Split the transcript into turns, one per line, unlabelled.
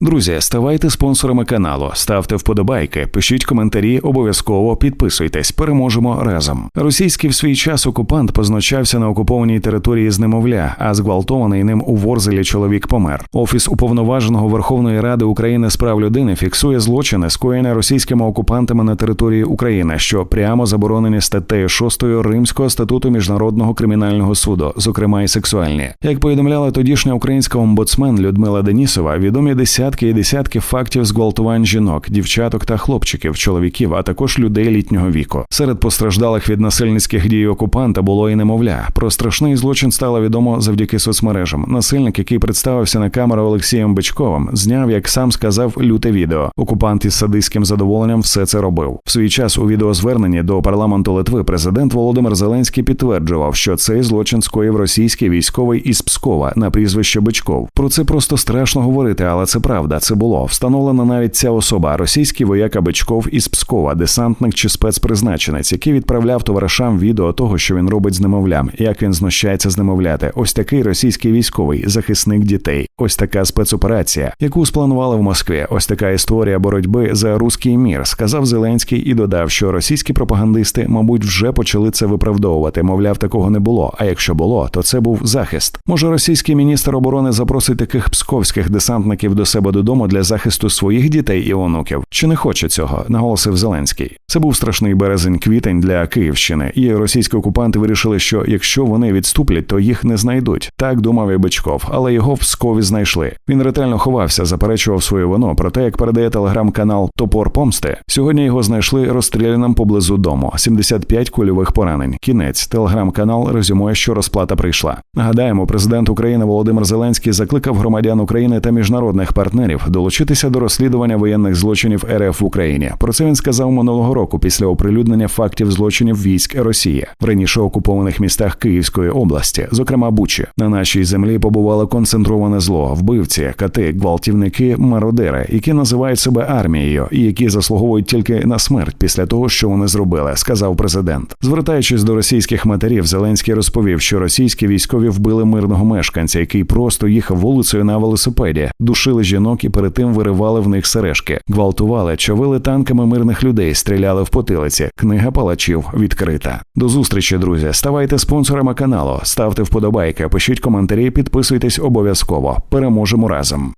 Друзі, ставайте спонсорами каналу, ставте вподобайки, пишіть коментарі, обов'язково підписуйтесь. Переможемо разом. Російський в свій час окупант позначався на окупованій території з немовля, а зґвалтований ним у Ворзелі чоловік помер. Офіс уповноваженого Верховної Ради України з прав людини фіксує злочини, скоєні російськими окупантами на території України, що прямо заборонені статтею 6 Римського статуту міжнародного кримінального суду, зокрема і сексуальні. Як повідомляла тодішня українська омбудсмен Людмила Денісова, відомі десятки і десятки фактів зґвалтувань жінок, дівчаток та хлопчиків, чоловіків, а також людей літнього віку. Серед постраждалих від насильницьких дій окупанта було і немовля. Про страшний злочин стало відомо завдяки соцмережам. Насильник, який представився на камеру Олексієм Бичковим, зняв, як сам сказав, люте відео. Окупант із садистським задоволенням все це робив. В свій час у відеозверненні до парламенту Литви президент Володимир Зеленський підтверджував, що цей злочин скоїв російський військовий із Пскова на прізвище Бичков. Про це просто страшно говорити, але це правда. Це було встановлена навіть ця особа, російський вояка Бичков із Пскова, десантник чи спецпризначенець, який відправляв товаришам відео того, що він робить з немовлям, як він знущається з немовляти. Ось такий російський військовий захисник дітей. Ось така спецоперація, яку спланували в Москві. Ось така історія боротьби за руський мір, сказав Зеленський і додав, що російські пропагандисти, мабуть, вже почали це виправдовувати. Мовляв, такого не було. А якщо було, то це був захист. Може, російський міністр оборони запросить таких псковських десантників до себе додому для захисту своїх дітей і онуків. Чи не хоче цього? наголосив Зеленський. Це був страшний березень-квітень для Київщини, і російські окупанти вирішили, що якщо вони відступлять, то їх не знайдуть. Так думав і Бичков, але його в Пскові знайшли. Він ретельно ховався, заперечував свою вину. Проте, як передає телеграм-канал Топор Помсти, сьогодні його знайшли розстріляним поблизу дому. 75 кульових поранень. Кінець телеграм-канал резюмує, що розплата прийшла. Нагадаємо, президент України Володимир Зеленський закликав громадян України та міжнародних партнерів долучитися до розслідування воєнних злочинів РФ в Україні. Про це він сказав минулого року після оприлюднення фактів злочинів військ Росії в раніше окупованих містах Київської області, зокрема Бучі. На нашій землі побувало концентроване зло, вбивці, кати, гвалтівники, мародери, які називають себе армією і які заслуговують тільки на смерть після того, що вони зробили, сказав президент. Звертаючись до російських матерів, Зеленський розповів, що російські військові вбили мирного мешканця, який просто їхав вулицею на велосипеді, душили жінок і перед тим виривали в них сережки, гвалтували, човили танками мирних людей, стріляли в потилиці. Книга палачів відкрита. До зустрічі, друзі. Ставайте спонсорами каналу, ставте вподобайки, пишіть коментарі, підписуйтесь обов'язково. Переможемо разом.